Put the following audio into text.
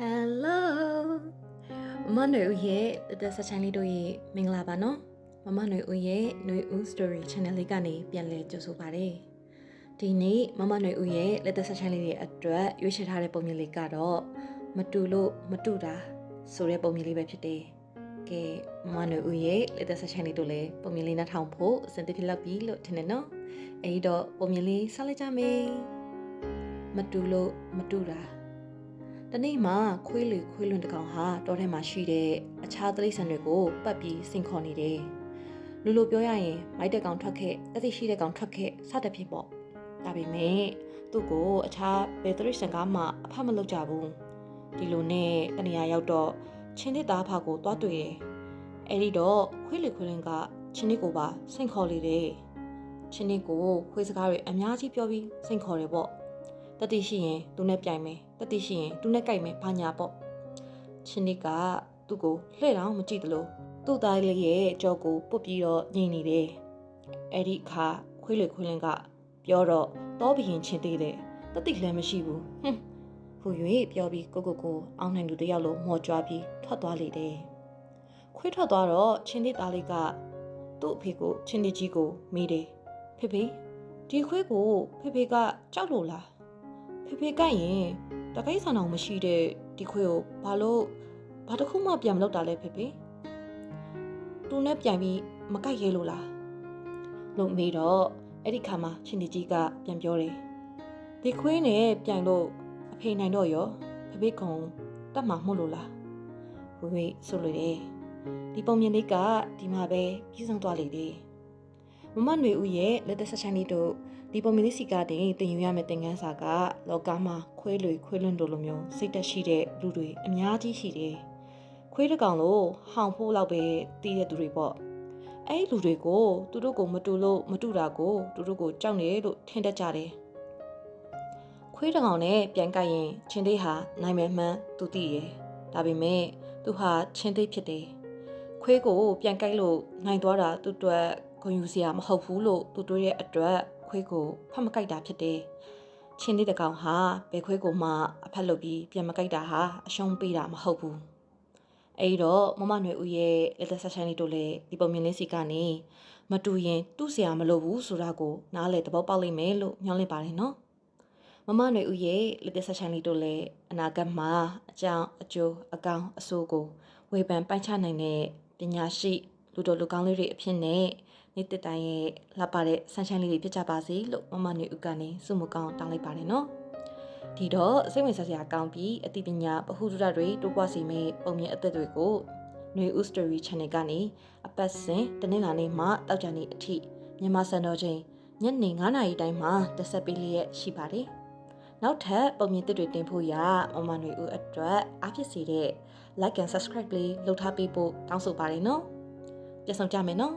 Hello မမနွေဦးရဲ့တသက်ဆိုင်လေးတို့ရဲ့မင်္ဂလာပါနော်မမနွေဦးရဲ့နွေဦး story channel လေးကနေပြန်လည်ကြိုဆိုပါရစေဒီနေ့မမနွေဦးရဲ့လက်သက်ဆိုင်လေးတွေအတွက်ရွေးချယ်ထားတဲ့ပုံမြင်လေးကတော့မတူလို့မတူတာဆိုတဲ့ပုံမြင်လေးပဲဖြစ်တယ်ကဲမမနွေဦးရဲ့လက်သက်ဆိုင်လေးတို့လည်းပုံမြင်လေးနှာထောင်ဖို့အစဉ်တဖြစ်လောက်ပြီလို့ထင်တယ်နော်အဲဒီတော့ပုံမြင်လေးဆက်လိုက်ကြမယ်မတူလို့မတူတာ တနေ့မှခွေးလေခွေးလွန်တကောင်ဟာတောထဲမှာရှိတဲ့အခြားတိရစ္ဆာန်တွေကိုပတ်ပြီးစင်ခေါ်နေတယ်။လူလိုပြောရရင်မိုက်တဲ့ကောင်ထွက်ခဲ့တသိရှိတဲ့ကောင်ထွက်ခဲ့စသဖြင့်ပေါ့။ဒါပေမဲ့သူ့ကိုအခြားဘယ်တိရစ္ဆာန်ကမှအဖတ်မလုပ်ကြဘူး။ဒီလိုနဲ့တနေရာရောက်တော့ချင်းတစ်သားဖကိုတွားတွေ့တယ်။အဲဒီတော့ခွေးလေခွေးလွန်ကချင်းတစ်ကိုပါစင်ခေါ်လေတယ်။ချင်းတစ်ကိုခွေးစကားတွေအများကြီးပြောပြီးစင်ခေါ်တယ်ပေါ့။တတိရှိရင်သူနဲ့ပြိုင်မယ် တတိရှိရင်သူနဲ့ကြိုက်မယ်ဘာညာပေါ့ချင်းနစ်ကသူ့ကိုလှဲ့တော့မကြည့်တလို့သူ့သားလေးရဲ့ကြောကိုပုတ်ပြီးတော့ညင်နေတယ်အဲ့ဒီအခါခွေးလေခွေးလင်းကပြောတော့တောဘရင်ချင်းသေးတယ်တတိလည်းမရှိဘူးဟွန်းဟူ၍ပြောပြီးကိုကိုကိုအောင်းနိုင်လူတယောက်လိုမော်ကြွားပြီးထွက်သွားလေတယ်ခွေးထွက်သွားတော့ချင်းသေးသားလေးကသူ့အဖေကိုချင်းသေးကြီးကိုမေးတယ်ဖေဖေဒီခွေးကိုဖေဖေကကြောက်လို့လား ဖေဖေကရင်တကိတ်ဆန်အောင်မရှိတဲ့ဒီခွေကိုဘာလို့ဘာတစ်ခုမှပြန်မလုပ်တာလဲဖေဖေသူနဲ့ပြန်ပြီးမကိုက်ရဲလို့လားလို့မေးတော့အဲ့ဒီခါမှာချင်းတီကြီးကပြန်ပြောတယ်ဒီခွေးနဲ့ပြန်လို့အဖေနိုင်တော့ရောဖေဖေကုံတတ်မှာမဟုတ်လို့လားဝေဝေဆိုလို့တယ်ဒီပုံမြင်လေးကဒီမှာပဲပြီးဆုံးသွားလေတယ် မမຫນွေဦးရဲ့လက်သက်ဆက်ချမ်းလေးတို့ဒီပုံမီလေးစီကတင်တင်ယူရမယ့်သင်ခန်းစာကလောကမှာခွေးလွေခွေးလွန်းတို့လိုမျိုးစိတ်တက်ရှိတဲ့လူတွေအများကြီးရှိတယ်။ခွေးတစ်ကောင်လို့ဟောင်ဖို့လောက်ပဲတည်တဲ့သူတွေပေါ့။အဲ့ဒီလူတွေကိုသူတို့ကိုမတူလို့မတူတာကိုသူတို့ကိုကြောက်နေလို့ထင်တတ်ကြတယ်။ခွေးတစ်ကောင်နဲ့ပြန်ကြိုက်ရင်ချင်းသေးဟာနိုင်မယ်မှန်းသူသိရယ်။ဒါပေမဲ့သူဟာချင်းသေးဖြစ်တယ်။ခွေးကိုပြန်ကြိုက်လို့နိုင်သွားတာသူ့အတွက် ဂုံယူစရာမဟုတ်ဘူးလို့သူတို့ရဲ့အတွက်ခွေးကိုဖတ်မကိုက်တာဖြစ်တယ်။ချင်းလေးတကောင်ဟာဘဲခွေးကိုမှအဖက်လုပ်ပြီးပြန်မကိုက်တာဟာအရှုံးပေးတာမဟုတ်ဘူး။အဲဒီတော့မမနွေဦးရဲ့လက်သက်ဆက်ဆိုင်လေးတို့လည်းဒီပုံမြင်လေးစီကနေမတူရင်သူ့စရာမလိုဘူးဆိုတာကိုနားလေသဘောပေါက်လိမ့်မယ်လို့ညွှန်လိုက်ပါတယ်နော်။မမနွေဦးရဲ့လက်သက်ဆက်ဆိုင်လေးတို့လည်းအနာဂတ်မှာအကြောင်းအကျိုးအကောင်အဆိုးကိုဝေဖန်ပိုင်းခြားနိုင်တဲ့ပညာရှိလူတော်လူကောင်းလေးတွေအဖြစ်နဲ့ နေ့တစ်တိုင်းရဲ့လှပတဲ့ဆန်းရှိုင်းလေးတွေဖြစ်ကြပါစေလို့မမနွေဦးကနေဆုမကောင်းတောင်းလိုက်ပါတယ်နော်ဒီတော့စိတ်ဝင်စားစရာကောင်းပြီးအသိပညာပဟုသုတတွေတိုးပွားစေမယ့်ပုံမြင်အသက်တွေကိုနွေဦး story channel ကနေအပတ်စဉ်တနင်္လာနေ့မှတောက်ကြနေ့အထိမြန်မာစံတော်ချိန်ညနေ9:00နာရီတိုင်းမှာတက်ဆက်ပေးလျက်ရှိပါတယ်နောက်ထပ်ပုံမြင်သစ်တွေတင်ဖို့ရမမနွေဦးအတွက်အားဖြစ်စေတဲ့ like and subscribe လေးလုပ်ထားပေးဖို့တောင်းဆိုပါတယ်နော်ပြန်ဆောင်ကြမယ်နော်